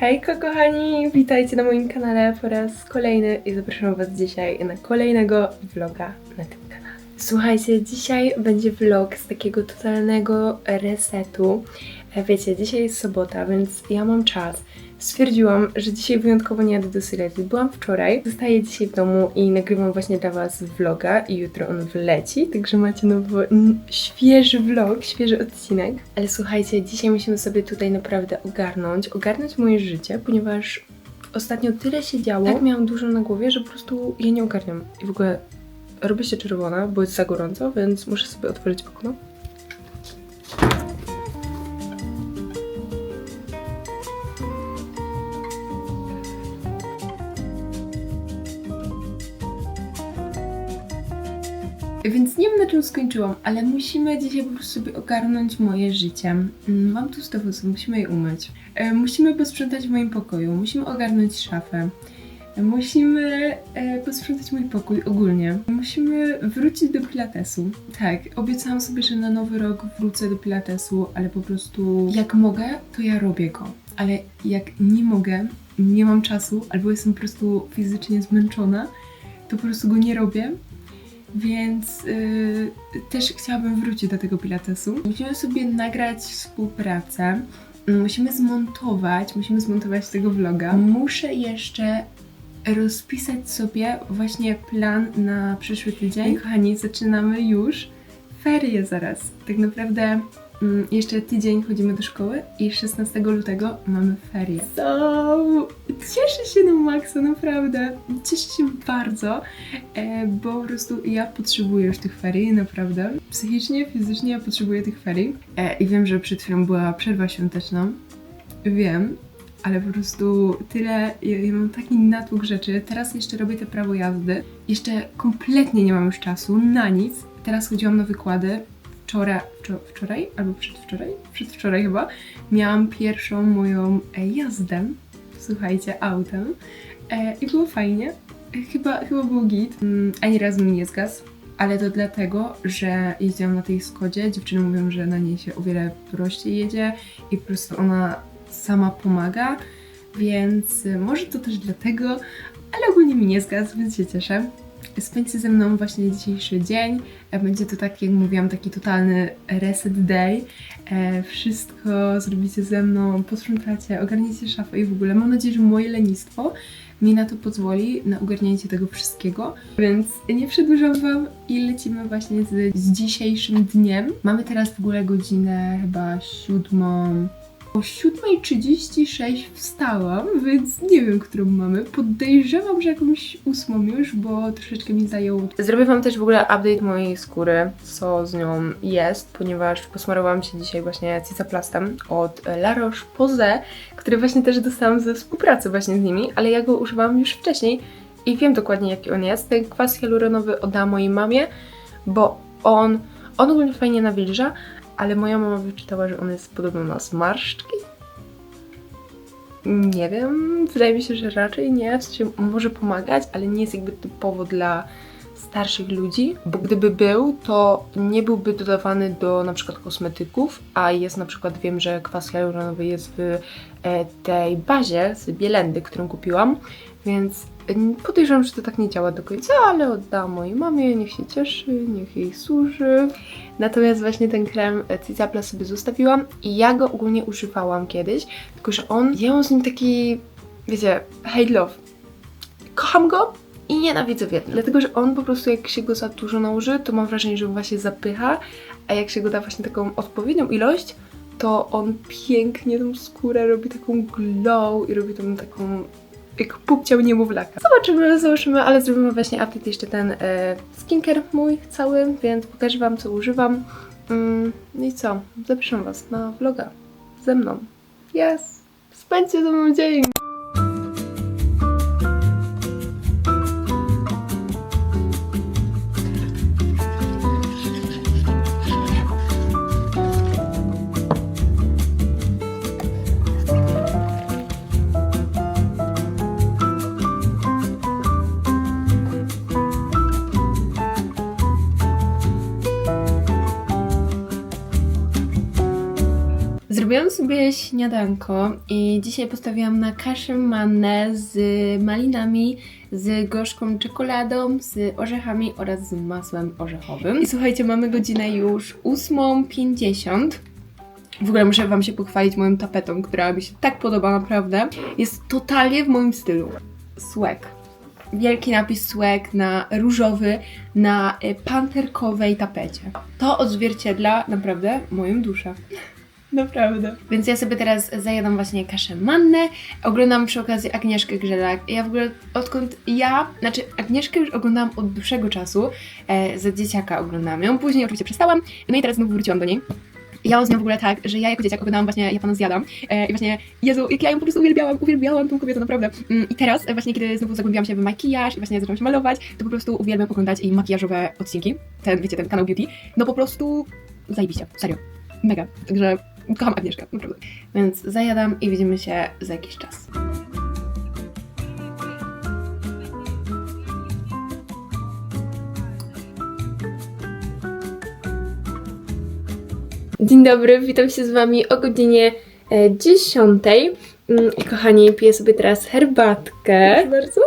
Hejko kochani, witajcie na moim kanale po raz kolejny i zapraszam was dzisiaj na kolejnego vloga na tym kanale. Słuchajcie, dzisiaj będzie vlog z takiego totalnego resetu. E, Wiecie, dzisiaj jest sobota, więc ja mam czas. Stwierdziłam, że dzisiaj wyjątkowo nie jadę do Sylwii. Byłam wczoraj, zostaję dzisiaj w domu i nagrywam właśnie dla was vloga i jutro on wleci, także macie nowy, świeży vlog, świeży odcinek. Ale słuchajcie, dzisiaj musimy sobie tutaj naprawdę ogarnąć, ogarnąć moje życie, ponieważ ostatnio tyle się działo, tak miałam dużo na głowie, że po prostu ja nie ogarniam. I w ogóle robię się czerwona, bo jest za gorąco, więc muszę sobie otworzyć okno. Czym skończyłam, ale musimy dzisiaj po prostu sobie ogarnąć moje życie. Mm, Mam tu stawusy, musimy je umyć. E, Musimy posprzątać w moim pokoju, musimy ogarnąć szafę. Musimy e, posprzątać mój pokój ogólnie. Musimy wrócić do pilatesu. Tak, obiecałam sobie, że na nowy rok wrócę do pilatesu, ale po prostu jak mogę, to ja robię go. Ale jak nie mogę, nie mam czasu, albo jestem po prostu fizycznie zmęczona, to po prostu go nie robię. Więc y, też chciałabym wrócić do tego pilatesu. Musimy sobie nagrać współpracę. Musimy zmontować, musimy zmontować tego vloga. Muszę jeszcze rozpisać sobie właśnie plan na przyszły tydzień. Kochani, zaczynamy już ferie zaraz. Tak naprawdę jeszcze tydzień chodzimy do szkoły i 16 lutego mamy ferie. So, cieszę się na maksa, naprawdę. Cieszę się bardzo, e, bo po prostu ja potrzebuję już tych ferii, naprawdę. Psychicznie, fizycznie ja potrzebuję tych ferii. E, I wiem, że przed chwilą była przerwa świąteczna. Wiem, ale po prostu tyle, ja, ja mam taki natłok rzeczy. Teraz jeszcze robię te prawo jazdy. Jeszcze kompletnie nie mam już czasu na nic. Teraz chodziłam na wykłady. Wczoraj, wczor- wczoraj albo przedwczoraj? Przedwczoraj chyba. Miałam pierwszą moją e, jazdę, słuchajcie, autem. E, I było fajnie. E, Chyba, chyba był git. Mm, Ani razu mi nie zgasł. Ale to dlatego, że jeździłam na tej Skodzie. Dziewczyny mówią, że na niej się o wiele prościej jedzie i po prostu ona sama pomaga, więc y, może to też dlatego, ale ogólnie mi nie zgadza, więc się cieszę. Spędźcie ze mną właśnie dzisiejszy dzień. E, Będzie to tak, jak mówiłam, taki totalny reset day. E, Wszystko zrobicie ze mną, posprzątacie, ogarniecie szafę i w ogóle. Mam nadzieję, że moje lenistwo mi na to pozwoli, na ogarnięcie tego wszystkiego. Więc nie przedłużam Wam i lecimy właśnie z, z dzisiejszym dniem. Mamy teraz w ogóle godzinę chyba siódmą. O 7.36 wstałam, więc nie wiem, którą mamy. Podejrzewam, że jakąś ósmą już, bo troszeczkę mi zajęło. Zrobię Wam też w ogóle update mojej skóry, co z nią jest, ponieważ posmarowałam się dzisiaj właśnie Cicaplastem od La Roche-Posay, który właśnie też dostałam ze współpracy właśnie z nimi, ale ja go używałam już wcześniej i wiem dokładnie jaki on jest. Ten kwas hialuronowy oddałam mojej mamie, bo on, on ogólnie fajnie nawilża, ale moja mama wyczytała, że on jest podobno na zmarszczki. Nie wiem, wydaje mi się, że raczej nie, w sensie może pomagać, ale nie jest jakby typowo dla starszych ludzi, bo gdyby był, to nie byłby dodawany do na przykład kosmetyków, a jest na przykład, wiem, że kwas hialuronowy jest w e, tej bazie z Bielendy, którą kupiłam, więc podejrzewam, że to tak nie działa do końca, ale oddałam mojej mamie, niech się cieszy, niech jej służy. Natomiast właśnie ten krem Cicapla sobie zostawiłam i ja go ogólnie używałam kiedyś, tylko że on, ja mam z nim taki, wiecie, hate love. Kocham go i nienawidzę w jednym. Dlatego, że on po prostu jak się go za dużo nałoży, to mam wrażenie, że on właśnie zapycha, a jak się go da właśnie taką odpowiednią ilość, to on pięknie tą skórę robi taką glow i robi tą taką jak pupciał niemowlaka. Zobaczymy, zobaczymy, ale zrobimy właśnie update jeszcze ten e, skincare mój cały, więc pokażę Wam, co używam. Mm, no i co? Zapraszam Was na vloga ze mną. Yes! Spędźcie ze mną dzień! Zrobiłam sobie śniadanko i dzisiaj postawiłam na kaszę mannę z malinami, z gorzką czekoladą, z orzechami oraz z masłem orzechowym. I słuchajcie, mamy godzinę już 8.50. W ogóle muszę Wam się pochwalić moją tapetą, która mi się tak podoba, naprawdę. Jest totalnie w moim stylu. Swag. Wielki napis swag na różowy, na y, panterkowej tapecie. To odzwierciedla naprawdę moją duszę. Naprawdę. Więc ja sobie teraz zajadam właśnie kaszę mannę. Oglądam przy okazji Agnieszkę Grzelak. Ja w ogóle odkąd ja, znaczy Agnieszkę już oglądałam od dłuższego czasu. E, za dzieciaka oglądałam ją. Później oczywiście przestałam. No i teraz znowu wróciłam do niej. Ja ją z nią w ogóle tak, że ja jako dzieciak oglądałam właśnie Ja Pana Zjadam e, i właśnie, Jezu, jak ja ją po prostu uwielbiałam, uwielbiałam tą kobietę, naprawdę. Mm, I teraz właśnie, kiedy znowu zagłębiłam się w makijaż i właśnie zaczęłam się malować, to po prostu uwielbiam oglądać jej makijażowe odcinki, ten, wiecie, ten kanał Beauty. No po prostu zajebiście, serio, mega. Także kocham Agnieszkę, naprawdę. Więc zajadam i widzimy się za jakiś czas. Dzień dobry, witam się z Wami o godzinie e, 10. Mm, I kochani, piję sobie teraz herbatkę. Proszę bardzo.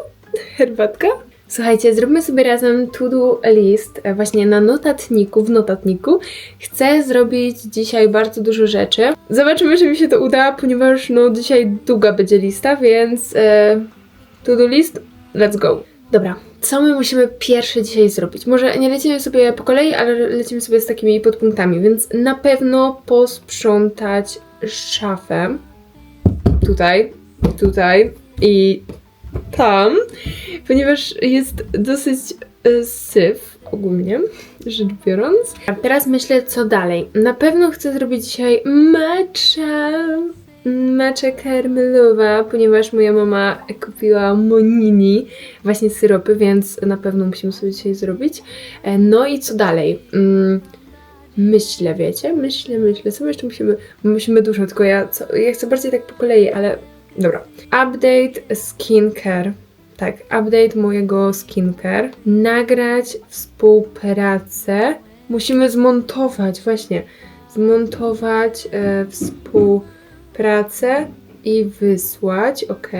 Herbatka. Słuchajcie, zróbmy sobie razem to-do list e, właśnie na notatniku, w notatniku. Chcę zrobić dzisiaj bardzo dużo rzeczy. Zobaczymy, czy mi się to uda, ponieważ no dzisiaj długa będzie lista, więc e, to-do list, let's go. Dobra, co my musimy pierwsze dzisiaj zrobić? Może nie lecimy sobie po kolei, ale lecimy sobie z takimi podpunktami, więc na pewno posprzątać szafę. Tutaj, tutaj i tam, ponieważ jest dosyć y, syf ogólnie, rzecz biorąc. A teraz myślę, co dalej. Na pewno chcę zrobić dzisiaj matcha. Matcha karmelowa, ponieważ moja mama kupiła monini, właśnie syropy, więc na pewno musimy sobie dzisiaj zrobić. E, No i co dalej? Mm, Myślę, wiecie? Myślę, myślę. Co jeszcze musimy? Musimy dużo, tylko ja, co, ja chcę bardziej tak po kolei, ale dobra. Update skincare. Tak, update mojego skincare. Nagrać współpracę. Musimy zmontować, właśnie. Zmontować e, współpracę i wysłać, ok.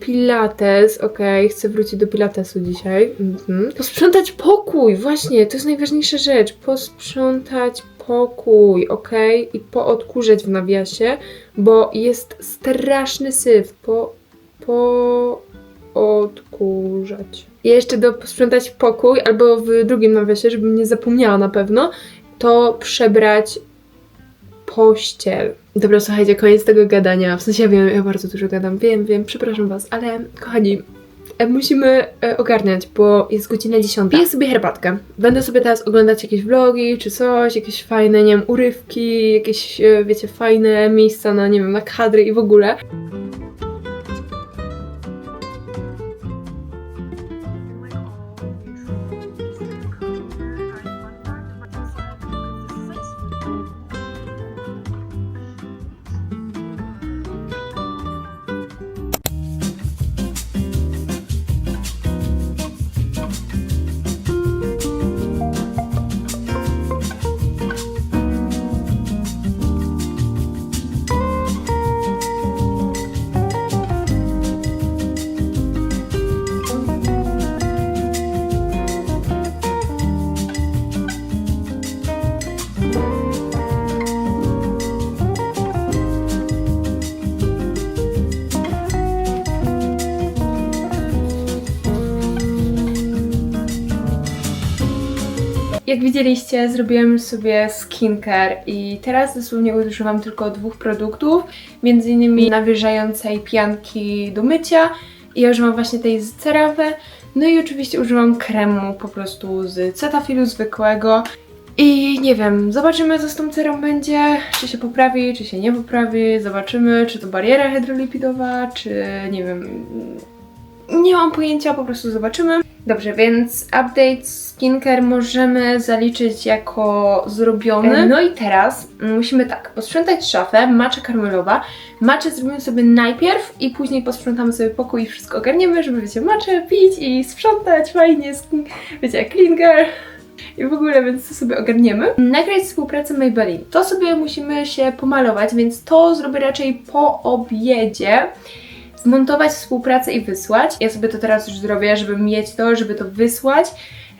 Pilates, ok. Chcę wrócić do Pilatesu dzisiaj. Mhm. Posprzątać pokój, właśnie, to jest najważniejsza rzecz. Posprzątać pokój, ok. I poodkurzać w nawiasie, bo jest straszny syf. Po, po odkurzać. I jeszcze do posprzątać pokój, albo w drugim nawiasie, żebym nie zapomniała na pewno, to przebrać pościel. Dobra, słuchajcie, koniec tego gadania. W sensie ja wiem, ja bardzo dużo gadam, wiem, wiem, przepraszam was, ale kochani, musimy e, ogarniać, bo jest godzina 10. Piję sobie herbatkę. Będę sobie teraz oglądać jakieś vlogi czy coś, jakieś fajne, nie wiem, urywki, jakieś, e, wiecie, fajne miejsca na, nie wiem, na kadry i w ogóle. Jak widzieliście, zrobiłam już sobie skincare i teraz dosłownie używam tylko dwóch produktów, między innymi nawilżającej pianki do mycia i ja używam właśnie tej z CeraVe, no i oczywiście używam kremu po prostu z Cetafilu zwykłego. I nie wiem, zobaczymy co z tą cerą będzie, czy się poprawi, czy się nie poprawi, zobaczymy, czy to bariera hydrolipidowa, czy nie wiem, nie mam pojęcia, po prostu zobaczymy. Dobrze, więc update skincare możemy zaliczyć jako zrobiony. No i teraz musimy tak, posprzątać szafę, macza karmelowa. Maczę zrobimy sobie najpierw i później posprzątamy sobie pokój i wszystko ogarniemy, żeby wiecie, maczę pić i sprzątać fajnie, skin, wiecie, clean girl. i w ogóle, więc to sobie ogarniemy. Nagrać współpracę Maybelline. To sobie musimy się pomalować, więc to zrobię raczej po obiedzie zmontować współpracę i wysłać. Ja sobie to teraz już zrobię, żeby mieć to, żeby to wysłać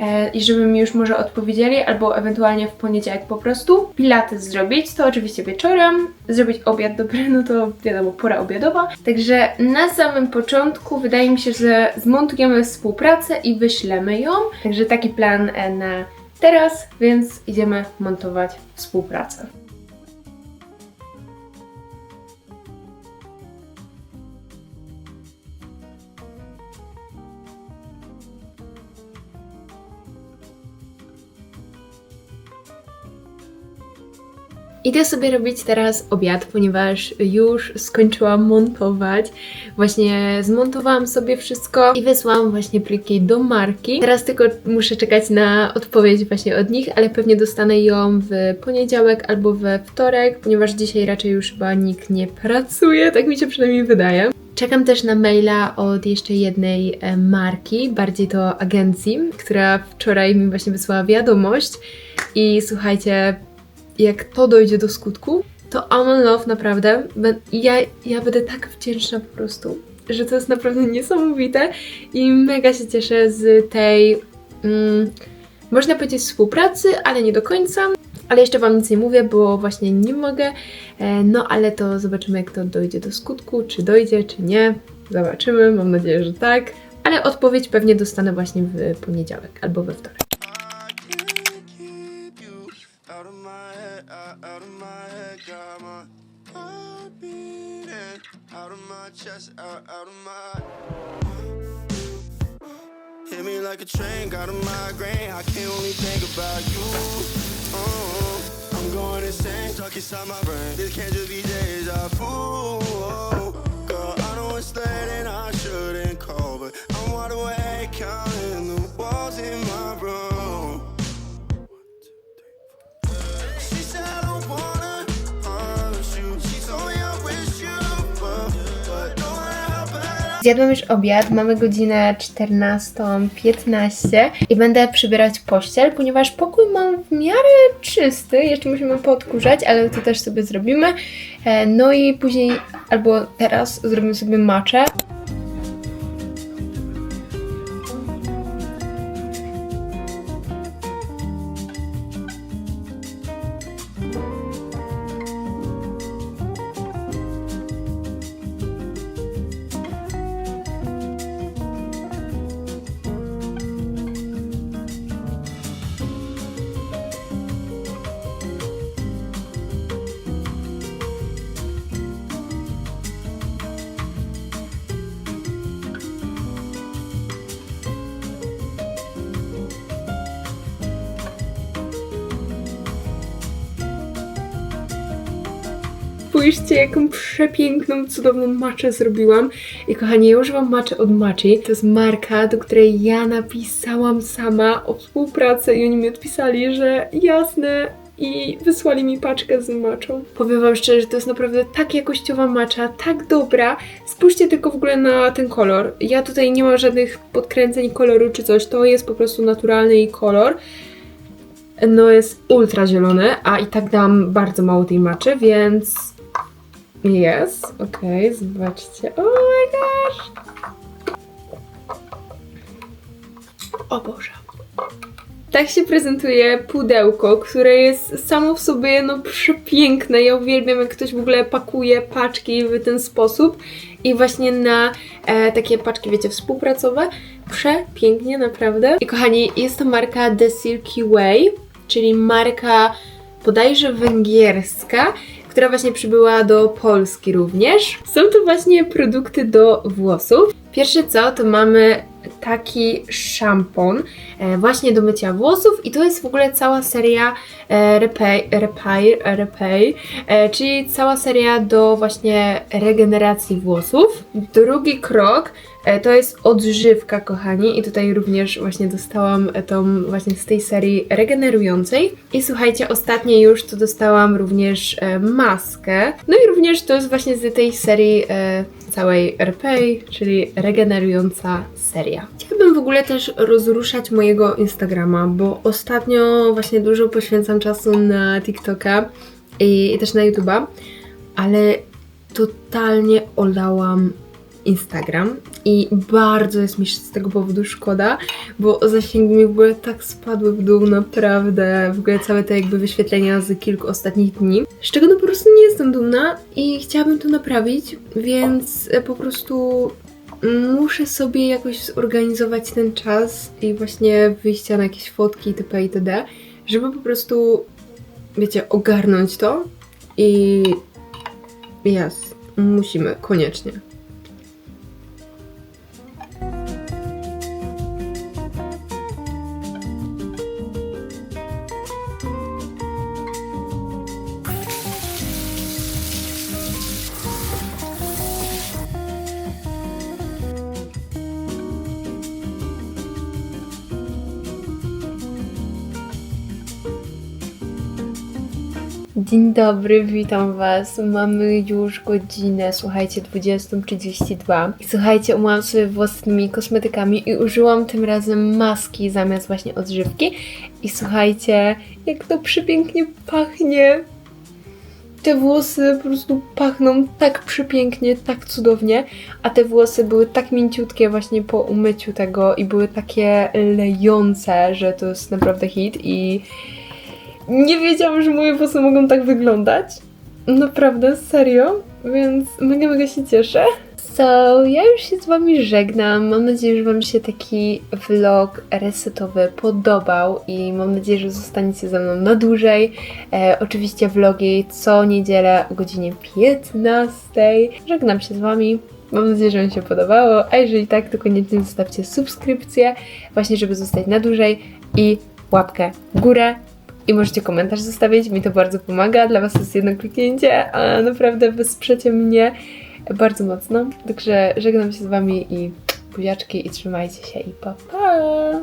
e, i żeby mi już może odpowiedzieli, albo ewentualnie w poniedziałek po prostu pilates zrobić, to oczywiście wieczorem, zrobić obiad dobry, no to wiadomo, pora obiadowa. Także na samym początku wydaje mi się, że zmontujemy współpracę i wyślemy ją. Także taki plan e, na teraz, więc idziemy montować współpracę. Idę sobie robić teraz obiad, ponieważ już skończyłam montować. Właśnie zmontowałam sobie wszystko i wysłałam właśnie pliki do marki. Teraz tylko muszę czekać na odpowiedź właśnie od nich, ale pewnie dostanę ją w poniedziałek albo we wtorek, ponieważ dzisiaj raczej już chyba nikt nie pracuje, tak mi się przynajmniej wydaje. Czekam też na maila od jeszcze jednej e, marki, bardziej to agencji, która wczoraj mi właśnie wysłała wiadomość. I słuchajcie, jak to dojdzie do skutku, to Amon Love naprawdę, ja, ja będę tak wdzięczna po prostu, że to jest naprawdę niesamowite i mega się cieszę z tej, mm, można powiedzieć współpracy, ale nie do końca. Ale jeszcze Wam nic nie mówię, bo właśnie nie mogę. E, No ale to zobaczymy, jak to dojdzie do skutku, czy dojdzie, czy nie. Zobaczymy, mam nadzieję, że tak. Ale odpowiedź pewnie dostanę właśnie w poniedziałek albo we wtorek. Out of my chest, out, out of my. Hit me like a train, got a migraine. I can only think about you. Uh, I'm going insane, stuck inside my brain. This can't just be deja vu. Girl, I know it's late and I shouldn't call, but I'm wide awake, counting the walls in my room. Zjadłam już obiad, mamy godzinę 14.15 i będę przybierać pościel, ponieważ pokój mam w miarę czysty, jeszcze musimy podkurzać, ale to też sobie zrobimy. E, No i później, albo teraz zrobimy sobie maczę. Spójrzcie, jaką przepiękną, cudowną maczę zrobiłam. I kochani, ja używam maczy od Machi. To jest marka, do której ja napisałam sama o współpracę i oni mi odpisali, że jasne, i wysłali mi paczkę z maczą. Powiem Wam szczerze, że to jest naprawdę tak jakościowa macza, tak dobra. Spójrzcie tylko w ogóle na ten kolor. Ja tutaj nie mam żadnych podkręceń koloru czy coś, to jest po prostu naturalny jej kolor. No jest ultra zielony, a i tak dam bardzo mało tej maczy, więc jest, okej, zobaczcie. Oh my gosh! O Boże. Tak się prezentuje pudełko, które jest samo w sobie no przepiękne. Ja uwielbiam, jak ktoś w ogóle pakuje paczki w ten sposób. I właśnie na e, takie paczki, wiecie, współpracowe. Przepięknie, naprawdę. I kochani, jest to marka The Silky Way, czyli marka bodajże węgierska, która właśnie przybyła do Polski również. Są to właśnie produkty do włosów. Pierwsze co, to mamy taki szampon e, właśnie do mycia włosów i to jest w ogóle cała seria e, Repair, e, czyli cała seria do właśnie regeneracji włosów. Drugi krok to jest odżywka, kochani, i tutaj również właśnie dostałam e, tą właśnie z tej serii regenerującej. I słuchajcie, ostatnie już to dostałam również e, maskę. No i również to jest właśnie z tej serii e, całej RPay, czyli regenerująca seria. Chciałabym w ogóle też rozruszać mojego Instagrama, bo ostatnio właśnie dużo poświęcam czasu na TikToka i, i też na YouTube'a, ale totalnie olałam Instagram i bardzo jest mi z tego powodu szkoda, bo zasięgi mi w ogóle tak spadły w dół, naprawdę, w ogóle całe te jakby wyświetlenia z kilku ostatnich dni, z czego no po prostu nie jestem dumna i chciałabym to naprawić, więc po prostu muszę sobie jakoś zorganizować ten czas i właśnie wyjścia na jakieś fotki itp. itd., żeby po prostu, wiecie, ogarnąć to i jest, musimy, koniecznie. Dzień dobry, witam Was. Mamy już godzinę, słuchajcie, 20.32. I słuchajcie, umyłam sobie włosy tymi kosmetykami i użyłam tym razem maski zamiast właśnie odżywki. I słuchajcie, jak to przepięknie pachnie. Te włosy po prostu pachną tak przepięknie, tak cudownie, a te włosy były tak mięciutkie właśnie po umyciu tego i były takie lejące, że to jest naprawdę hit i nie wiedziałam, że moje włosy mogą tak wyglądać. Naprawdę, serio. Więc mega, mega się cieszę. So, ja już się z Wami żegnam. Mam nadzieję, że Wam się taki vlog resetowy podobał i mam nadzieję, że zostaniecie ze mną na dłużej. E, oczywiście vlogi co niedzielę o godzinie 15. Żegnam się z Wami. Mam nadzieję, że Wam się podobało, a jeżeli tak, to koniecznie zostawcie subskrypcję, właśnie żeby zostać na dłużej i łapkę w górę. I możecie komentarz zostawić, mi to bardzo pomaga. Dla Was jest jedno kliknięcie, a naprawdę wesprzecie mnie bardzo mocno. Także żegnam się z Wami i buziaczki i trzymajcie się i pa pa!